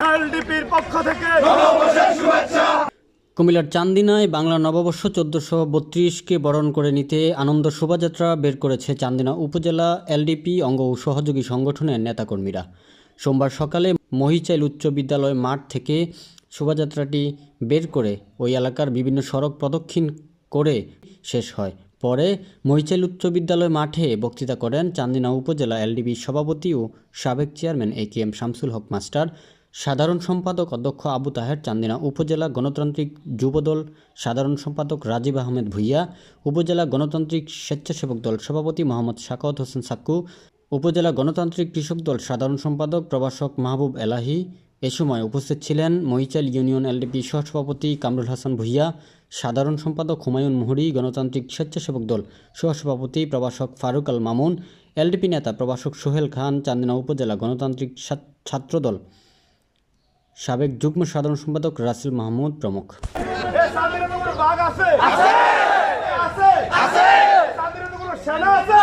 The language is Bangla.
এলডিপির পক্ষ থেকে কুমিল্লার চান্দিনায় বাংলা নববর্ষ চোদ্দশো বত্রিশকে বরণ করে নিতে আনন্দ শোভাযাত্রা বের করেছে চান্দিনা উপজেলা এলডিপি অঙ্গ ও সহযোগী সংগঠনের নেতাকর্মীরা। সোমবার সকালে মহিচাইল উচ্চ বিদ্যালয় মাঠ থেকে শোভাযাত্রাটি বের করে ওই এলাকার বিভিন্ন সড়ক প্রদক্ষিণ করে শেষ হয়। পরে মহিচাইল উচ্চ বিদ্যালয় মাঠে বক্তৃতা করেন চান্দিনা উপজেলা এলডিপি সভাপতি ও সাবেক chairman A K M Shamsul Haque master. সাধারণ সম্পাদক অধ্যক্ষ আবু তাহের চান্দিনা, উপজেলা গণতান্ত্রিক যুবদল সাধারণ সম্পাদক রাজীব আহমেদ ভুইয়া, উপজেলা গণতান্ত্রিক স্বেচ্ছাসেবক দল সভাপতি মোহাম্মদ শাকাওয়াত হোসেন সাক্কু, উপজেলা গণতান্ত্রিক কৃষক দল সাধারণ সম্পাদক প্রভাষক মাহবুব এলাহি। এ সময় উপস্থিত ছিলেন মহিচাল ইউনিয়ন এলডিপি সহসভাপতি কামরুল হাসান ভুইয়া, সাধারণ সম্পাদক হুমায়ুন মুহুরি, গণতান্ত্রিক স্বেচ্ছাসেবক দল সহসভাপতি প্রভাষক ফারুক আল মামুন, এলডিপি নেতা প্রভাষক সোহেল খান, চান্দিনা উপজেলা গণতান্ত্রিক ছাত্রদল সাবেক যুগ্ম সাধারণ সম্পাদক রাসেল মাহমুদ প্রমুখ। আছে?